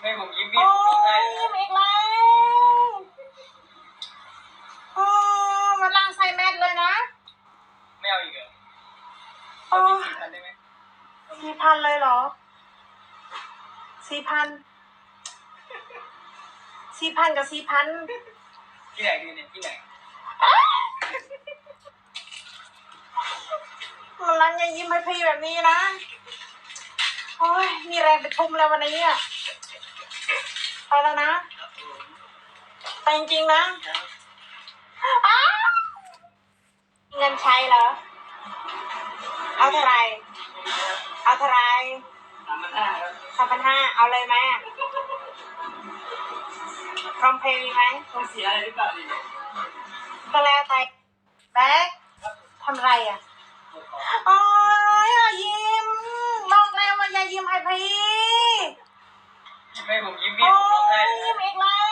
ให้ผมยิ้มยิ้มอีกเลยมันลางไซแมทเลยนะไม่เอาอีกเหรอสี่พันเลยเหรอสี่พันสี่พันกับสี่พันที่ไหนดีเนี่ยที่ไหนมันรันอย่ายิ้มให้พี่แบบนี้นะ มีแรงไปทุ่มแล้ววันนี้อะไปแล้วนะครับผมไปจริงๆนะอ้าวเงินใช้เหรอ เอาเท่าไหรเอาเท่าไหรสามพันห้าสามพันห้าเอาเลยไหมพร้อมเพย์มีไหมต้องเสียอะไรหรือเปล่าดิเลยก็แล้วแต่แบ๊กทำไรอะหมดของโอ้ยอย่ายิ้ แม่ผมยิ้มมีผมร้องไห้ยิ้มอีกแล้ว